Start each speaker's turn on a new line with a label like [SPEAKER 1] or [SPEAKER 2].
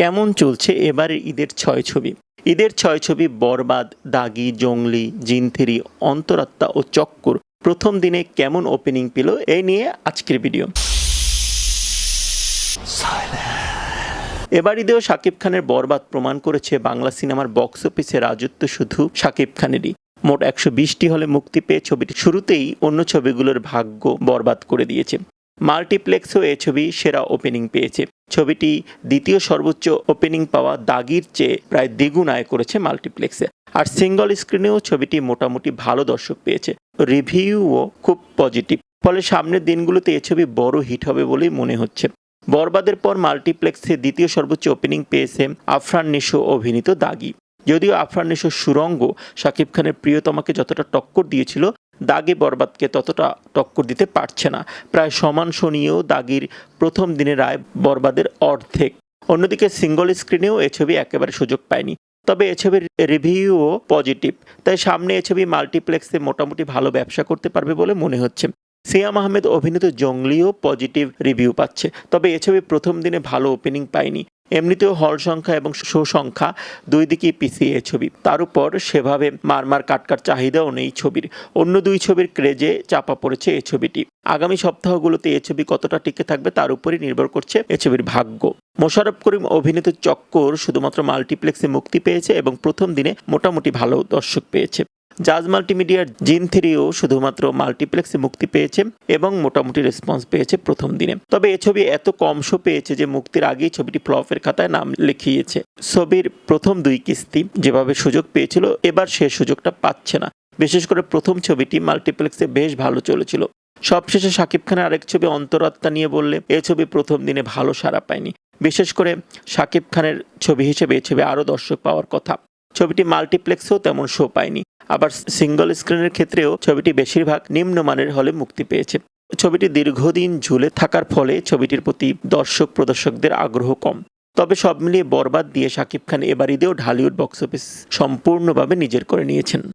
[SPEAKER 1] কেমন চলছে এবারের ঈদের ছয় ছবি? ঈদের ছয় ছবি বরবাদ, দাগি জংলি জিনথেরি, অন্তরাত্মা ও চক্কর প্রথম দিনে কেমন ওপেনিং পেল এই নিয়ে আজকের ভিডিও এবার ঈদেও শাকিব খানের বরবাদ প্রমাণ করেছে বাংলা সিনেমার বক্স অফিসে রাজত্ব শুধু শাকিব খানেরই। মোট একশো বিশটি হলে মুক্তি পেয়ে ছবিটি শুরুতেই অন্য ছবিগুলোর ভাগ্য বরবাদ করে দিয়েছে। মাল্টিপ্লেক্সও এ ছবি সেরা ওপেনিং পেয়েছে। ছবিটি দ্বিতীয় সর্বোচ্চ ওপেনিং পাওয়া দাগির চেয়ে প্রায় দ্বিগুণ আয় করেছে মাল্টিপ্লেক্সে। আর সিঙ্গল স্ক্রিনেও ছবিটি মোটামুটি ভালো দর্শক পেয়েছে। রিভিউও খুব পজিটিভ ফলে সামনের দিনগুলোতে এ ছবি বড় হিট হবে বলেই মনে হচ্ছে। বরবাদের পর মাল্টিপ্লেক্সে দ্বিতীয় সর্বোচ্চ ওপেনিং পেয়েছে আফরান নিশো অভিনীত দাগি। যদিও আফরান নিশো সুরঙ্গ শাকিব খানের প্রিয়তমাকে যতটা টক্কর দিয়েছিল দাগে বরবাদকে ততটা টক্কর দিতে পারছে না। প্রায় সমান শনিয়েও দাগির প্রথম দিনের রায় বরবাদের অর্ধেক। অন্যদিকে সিঙ্গল স্ক্রিনেও এ ছবি একেবারে সুযোগ পায়নি। তবে এ ছবির রিভিউও পজিটিভ। তাই সামনে এ ছবি মাল্টিপ্লেক্সে মোটামুটি ভালো ব্যবসা করতে পারবে বলে মনে হচ্ছে। সিয়াম আহমেদ অভিনীত জঙ্গলিও পজিটিভ রিভিউ পাচ্ছে। তবে এ ছবি প্রথম দিনে ভালো ওপেনিং পায়নি। এমনিতেও হল সংখ্যা এবং শো সংখ্যা দুই দিকেই পিছিয়ে ছবি। তার উপর সেভাবে মারমার কাটকার চাহিদাও নেই ছবির। অন্য দুই ছবির ক্রেজে চাপা পড়েছে এ ছবিটি। আগামী সপ্তাহগুলোতে এ ছবি কতটা টিকে থাকবে তার উপরই নির্ভর করছে এ ছবির ভাগ্য। মোশারফ করিম অভিনীত চক্কর শুধুমাত্র মাল্টিপ্লেক্সে মুক্তি পেয়েছে এবং প্রথম দিনে মোটামুটি ভালো দর্শক পেয়েছে। জাজ মাল্টিমিডিয়ার জিন থ্রিও শুধুমাত্র মাল্টিপ্লেক্সে মুক্তি পেয়েছে এবং মোটামুটি রেসপন্স পেয়েছে প্রথম দিনে। তবে এ ছবি এত কম শো পেয়েছে যে মুক্তির আগেই ছবিটি ফ্লপের খাতায় নাম লিখিয়েছে। ছবির প্রথম দুই কিস্তি যেভাবে সুযোগ পেয়েছিল, এবার সে সুযোগটা পাচ্ছে না। বিশেষ করে প্রথম ছবিটি মাল্টিপ্লেক্সে বেশ ভালো চলেছিল। সবশেষে শাকিব খানের আরেক ছবি অন্তরাত্মা নিয়ে বললে, এ ছবি প্রথম দিনে ভালো সাড়া পায়নি। বিশেষ করে শাকিব খানের ছবি হিসেবে, এ ছবি আরও দর্শক পাওয়ার কথা। ছবিটি মাল্টিপ্লেক্সেও তেমন শো পায়নি। আবার সিঙ্গল স্ক্রিনের ক্ষেত্রেও ছবিটি বেশিরভাগ নিম্নমানের হলে মুক্তি পেয়েছে। ছবিটি দীর্ঘদিন ঝুলে থাকার ফলে ছবিটির প্রতি দর্শক প্রদর্শকদের আগ্রহ কম। তবে সব মিলিয়ে বরবাদ দিয়ে শাকিব খান এবার ঈদেও ঢালিউড বক্স অফিস সম্পূর্ণভাবে নিজের করে নিয়েছেন।